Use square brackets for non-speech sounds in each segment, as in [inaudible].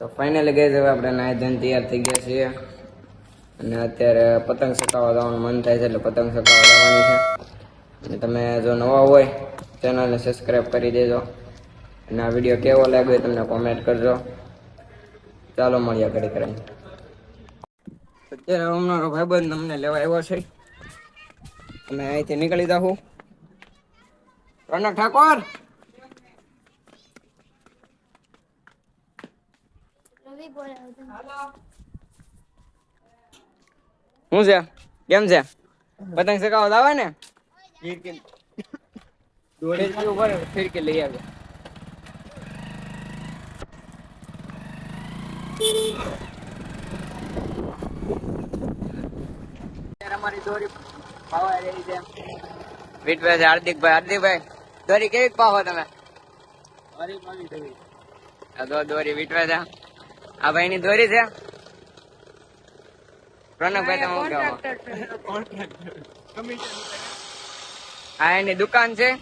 તો ફાઇનલી ગઈ હવે આપણે નાય ધન તૈયાર થઈ ગયા છીએ. અને અત્યારે પતંગ સકાવવા જવાનું મન થાય છે એટલે પતંગ સકાવવા જવાની છે. અને તમે જો નવા હોય, ચેનલને સબસ્ક્રાઈબ કરી દેજો. અને આ વીડિયો કેવો લાગ્યો તમને કોમેન્ટ કરજો. ચાલો મળીએ ઘડી કરીને અત્યારે હમણાં ભાઈબંધ તમને લેવા આવ્યો છે. અને અહીંથી નીકળી જાઉં પ્રણવ ઠાકોર! શું છે? કેમ છે? પતંગ ચકાવવા આવે ને? ફિરકી ઉપર ફિરકી લઈ આવે અમારી દોરી પાવા રહી છે. વીટભાઈ હાર્દિકભાઈ હાર્દિકભાઈ દોરી કેવી પાવો તમે આ દોરી વીટવા છે આ ભાઈ ની દોરી છે. તમે [laughs] આ એની દુકાન છે?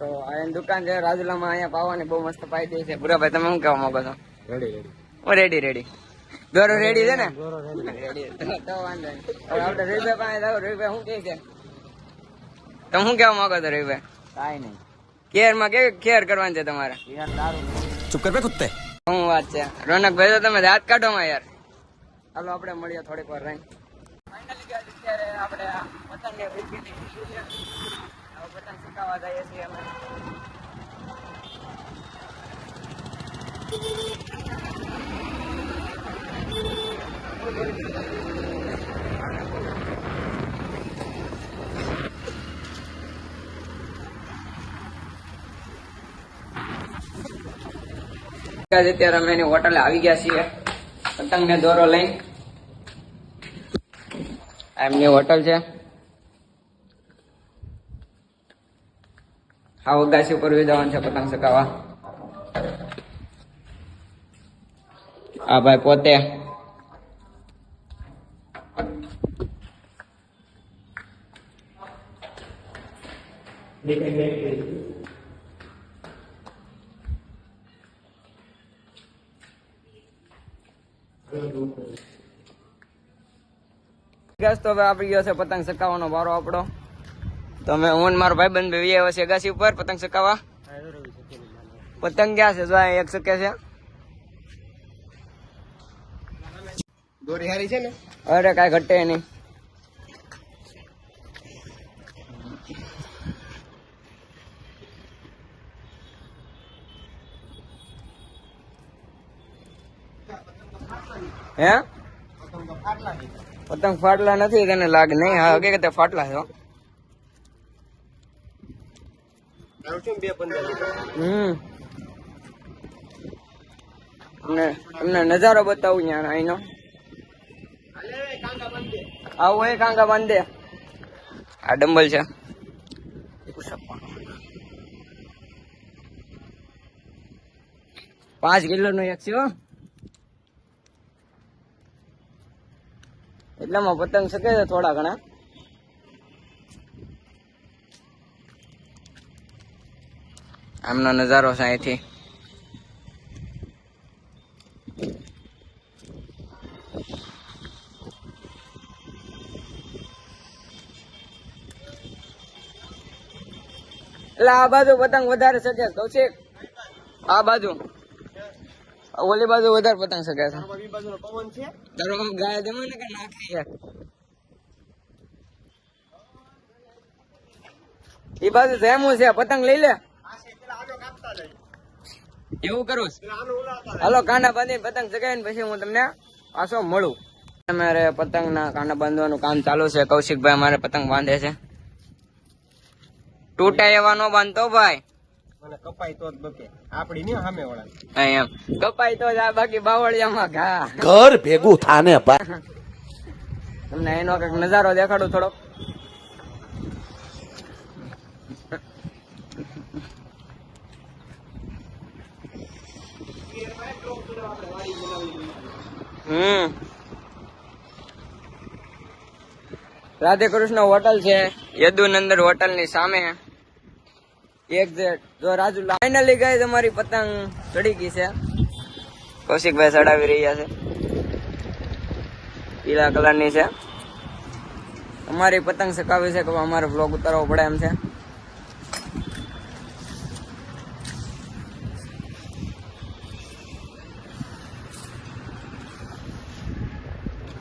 તો આ એની દુકાન છે રાજુલામાં અહીંયા પાવાની બહુ મસ્ત પાઈ દે છે ભૂરાભાઈ તમે શું કહેવા માંગો છો? હું રેડી રેડી દોરો રેડી છે ને? રેડી તો વાંધો નહીં. આપણે રવિભાઈ પાસે જાવ રવિભાઈ શું કહે છે? તમે શું કેવા માંગો છો રવિભાઈ? કાંઈ નહીં. કેરમાં કેવી કેર કરવાની છે તમારે? યાર ચૂપ કર બે કુત્તે શું વાત છે? રોનકભાઈ તો તમે દાંત કાઢો માં યાર. ચાલો આપણે મળીએ થોડીક વાર રહી અત્યારે આપણે પતંગ જઈએ છીએ અમે. આજે અત્યારે અમે એની હોટલે આવી ગયા છીએ. પતંગ ને દોરો લઈને આ એમની હોટલ છે. આ વગાસી ઉપર જવાનું છે પતંગ ચકાવવા આ ભાઈ પોતે. ગેસ તો હવે આપી ગયો છે પતંગ ચકાવવાનો વારો આપણો. તો અમે હું મારો ભાઈ બંધ ભાઈ આવ્યા છે અગાસી ઉપર પતંગ ચકાવવા પતંગ ક્યાં છે? જો એક શકે છે. દોરી હારી છે ને? અરે કાંઈ ઘટે નહીં. હે? પતંગ ફાટલા નથી, તને લાગે નહીં? હા, હકીકતે ફાટલા છે તમને નજારો બતાવું ત્યાં અહીંનો આવું એ કાંકા બાંધે આ ડંબલ છે. પાંચ કિલો નો એક છે એટલામાં પતંગ શકે છે થોડા ઘણા. આમનો નજારો છે અહીંથી. એટલે આ બાજુ પતંગ વધારે શકે કૌશિક? આ બાજુ. ઓલી બાજુ વધારે પતંગ શકે છે. બી પવન છે? તારો આમ ગાય જમા ને કે નાખે? યાર ઈ બાજુ જેમું છે પતંગ લઈ લે. એવું કરું હાલો કાંડા બાંધી પતંગ ચગાવીને પછી હું તમને પાછો મળું. અમારે પતંગ ના કાંડા બાંધવાનું કામ ચાલુ છે. કૌશિકભાઈ અમારે પતંગ બાંધે છે. તૂટા એવા નો બાંધતો ભાઈ. મને કપાય તો જ બકે. આપડી ને સામે વાળા એમ. કપાય તો જ આ બાકી બાવળિયામાં ઘા. ઘર ભેગું થાને બા તમને એનો કંઈક નજારો દેખાડું થોડોક. હમ. રાધે કૃષ્ણ હોટલ છે યદુનંદન હોટલની સામે. એક્ઝેક્ટ જો રાજુ ફાઇનલી ગઈ તમારી પતંગ ચડી ગઈ છે. કૌશિકભાઈ ચડાવી રહ્યા છે. પીળા કલરની છે. અમારી પતંગ સકાવી છે કે અમારે વ્લોગ ઉતારવો પડે એમ છે.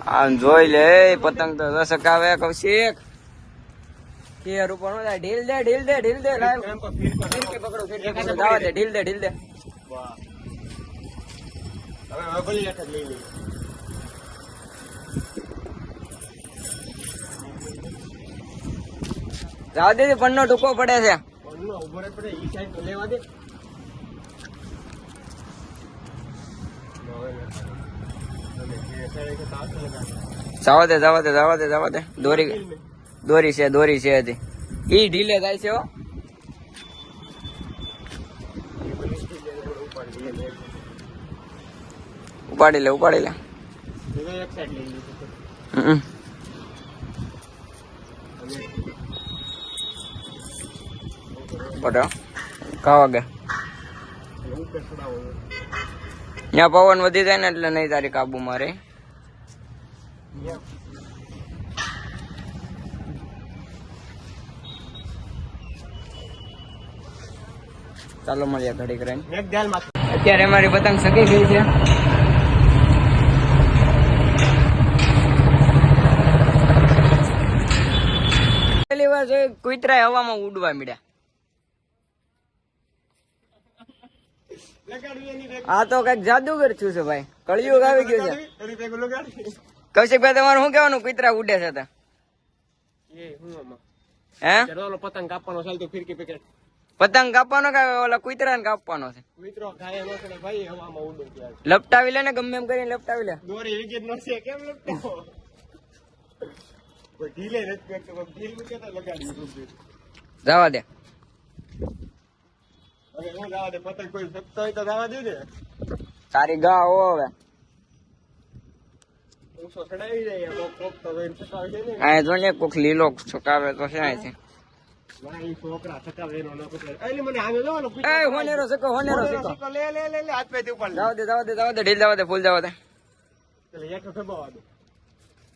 આમ જોઈ લે, પતંગ તો સકાવે કૌશિક. કેર ઉપર જાય ઢીલ દે ઢીલ દે ઢીલ દે. પર ફીર ફિરકી પકડો ફિરકી પકડો. જવા દે ઢીલ દે ઢીલ દે. વાહ. હવે ભલી એક લઈ લઈએ જવા દે પન્નો ટૂંકો પડે છે. કોણનો ઊભો રહે પડે ઈ સાઈડ તો લેવા દે. જવા દે જવા દે જવા દે જવા દે. દોરી. દોરી છે દોરી છે હજી. ઈ ઢીલે થાય છે હો. ઉપાડી લે ઉપાડી લે. બટો ખાવા ગયા. ત્યાં પવન વધી જાય ને એટલે નહીં તારી કાબુ મારે ચાલો મળીએ ઘડીક કરીને અત્યારે અમારી પતંગ સકી ગઈ છે. પહેલી વાર જોઈ કુતરા હવામાં ઉડવા મળ્યા લગાડવી એની રેગ આ તો કંઈક જાદુગર છું છે ભાઈ. કળિયુગ આવી ગયું છે. કૌશિકભાઈ તમારું શું કેવાનું કુતરા ઉડે છે હું પતંગ કાપવાનો ચાલ ફિરકી પેકેટ પતંગ કાપવાનો કે ઓલા કુતરાને કાપવાનો છે? મિત્રો ઘાય નો ચડે ભાઈ હવામાં ઉડો લપટાવી લે ને ગમે એમ કરીને લપટાવી લે. દોરી વિકેટ નો છે કેમ લગતો કોઈ ઢીલે નથી કરતો ઢીલ મૂકે તો લગાડી જવા દે. હવે હું જવા દે પતંગ કોઈ શકતો હોય તો જવા દે ને તારી ગા હો હવે. ને ને. કોક લીલો છુકાવે તો છે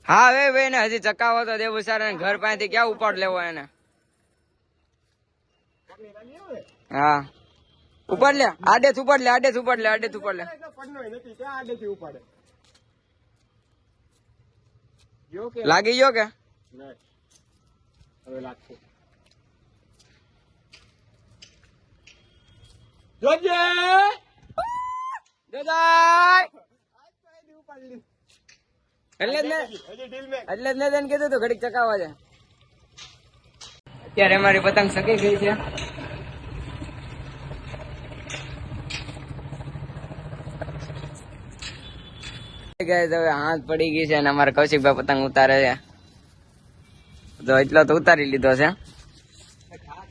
હા વે વે ને હજી ચકાવો તો દેવું સારા ઘર પાસેથી ક્યાં ઉપાડ લેવો એને? હા. ઉપાડ લે આડે ઉપાડ લે આડે ઉપાડ લે આડે ઉપાડ લે. લાગી ગયો કે? હવે લાગશે. જોજે. દાદા એટલે જ ને હજી ઢીલ મેં એટલે જ ને તને કીધું તું ઘડીક ચકાવવા છે અત્યારે અમારી પતંગ સકી ગઈ છે. હવે હાથ પડી ગઈ છે અને અમારે કૌશિકભાઈ પતંગ ઉતારે છે. તો એટલો તો ઉતારી લીધો છે.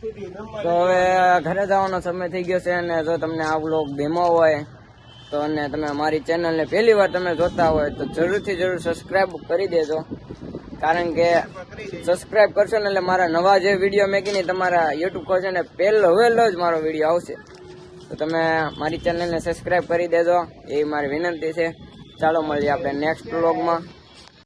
તો હવે ઘરે જવાનો સમય થઈ ગયો છે અને જો તમને આ બ્લોગ ગેમો હોય, તો અને તમે મારી ચેનલને પહેલી વાર તમે જોતા હોય, તો જરૂરથી જરૂર સબસ્ક્રાઈબ કરી દેજો. કારણ કે સબસ્ક્રાઈબ કરશો ને એટલે મારા નવા જે વીડિયો મેકીને તમારા યુટ્યુબ છે ને પહેલો વહેલો જ મારો વીડિયો આવશે. તો તમે મારી ચેનલને સબસ્ક્રાઈબ કરી દેજો. એ મારી વિનંતી છે. ચાલો મળીએ આપણે નેક્સ્ટ વ્લોગમાં